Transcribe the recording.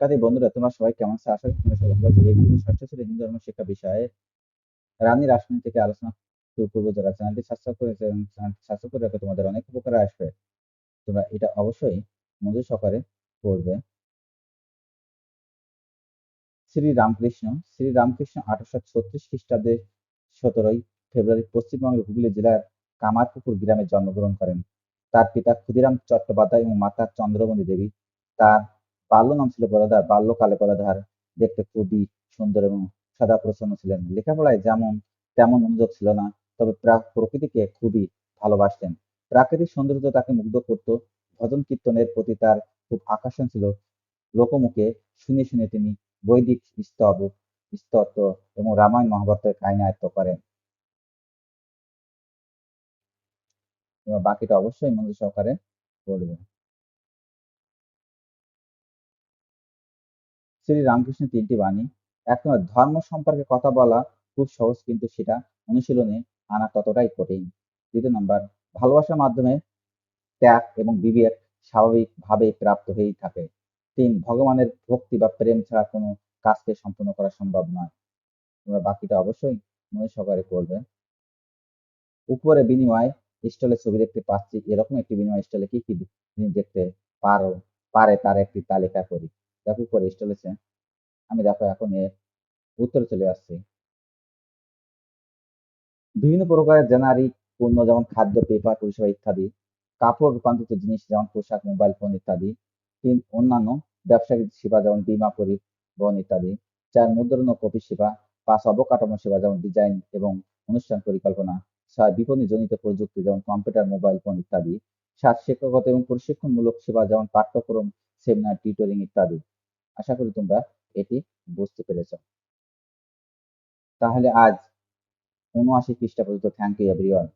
শিক্ষার্থী, বন্ধুরা, তোমরা সবাই কেমন আছো? আশা করি তোমরা সবাই ভালো আছো। এই ভিডিও ষষ্ঠ হিন্দু ধর্ম শিক্ষা বিষয়ে রানী রাসমণি থেকে আলোচনা শুরু করব। যারা চ্যানেলটি সাবস্ক্রাইব চ্যানেলটি সাবস্ক্রাইব করে রাখো, তোমাদের অনেক উপকারে আসবে। তোমরা এটা অবশ্যই মধু সহকারে পড়বে। শ্রী রামকৃষ্ণ শ্রী রামকৃষ্ণ আঠারোশো ছত্রিশ খ্রিস্টাব্দে সতেরোই ফেব্রুয়ারি পশ্চিমবঙ্গের হুগলি জেলার কামারপুকুর গ্রামে জন্মগ্রহণ করেন। তার পিতা ক্ষুদিরাম চট্টোপাধ্যায় এবং মাতা চন্দ্রমণি দেবী তার বাল্য নাম ছিল গদাধর বাল্যকালে গদাধর দেখতে খুবই সুন্দর এবং সদা প্রসন্ন ছিলেন। লেখাপড়ায় যেমন তেমন মনোযোগ ছিল না, তবে প্রা- প্রকৃতিকে খুবই ভালোবাসতেন। প্রাকৃতিক সৌন্দর্য তাকে মুগ্ধ করত। ভজন কীর্তনের প্রতি তার খুব আকর্ষণ ছিল। লোকমুখে শুনে শুনে তিনি বৈদিক স্তব, স্তত্ব এবং রামায়ণ মহাভারতের কাহিনী আয়ত্ত করেন বাকিটা অবশ্যই মনোযোগ সহকারে পড়বে শ্রী রামকৃষ্ণের তিনটি বাণী। নম্বর, ধর্ম সম্পর্কে কথা বলা খুব সহজ, কিন্তু সেটা অনুশীলনে আনা ততটাই কঠিন। দ্বিতীয় নম্বর, ভালোবাসার মাধ্যমে ত্যাগ এবং বিবেক স্বাভাবিকভাবে প্রাপ্ত হয়েই থাকে। তিন, ভগবানের ভক্তি বা প্রেম ছাড়া কোনো কাজকে সম্পূর্ণ করা সম্ভব নয়। তোমরা বাকিটা অবশ্যই মনে সহকারে করবে। উপরে বিনিময় স্টলে ছবি দেখতে পাচ্ছি, এরকম একটি বিনিময় স্টলে কি কি দেখতে পারো, পারে তার একটি তালিকা করি। দেখো উপরে স্টলেছে আমি দেখো এখন এর উত্তরে চলে আসছি। বিভিন্ন প্রকারের জেনারিক পণ্য যেমন খাদ্য পেপার পরিষেবা ইত্যাদি, কাপড় রূপান্তরিত জিনিস যেমন পোশাক মোবাইল ফোন ইত্যাদি, তিন অন্যান্য ব্যবসায়িক সেবা যেমন বীমা, পরিবহন ইত্যাদি চার মুদ্রণ কপি সেবা পাঁচ অবকাঠামো সেবা যেমন ডিজাইন এবং অনুষ্ঠান পরিকল্পনা ছয় বিপণীজনিত প্রযুক্তি যেমন কম্পিউটার মোবাইল ফোন ইত্যাদি সাত শিক্ষাগত এবং প্রশিক্ষণমূলক সেবা যেমন পাঠ্যক্রম সেমিনার টিউটরিং ইত্যাদি। আশা করি তোমরা এটি বুঝতে পেরেছ। তাহলে আজ উনআশি পর্যন্ত। Thank you everyone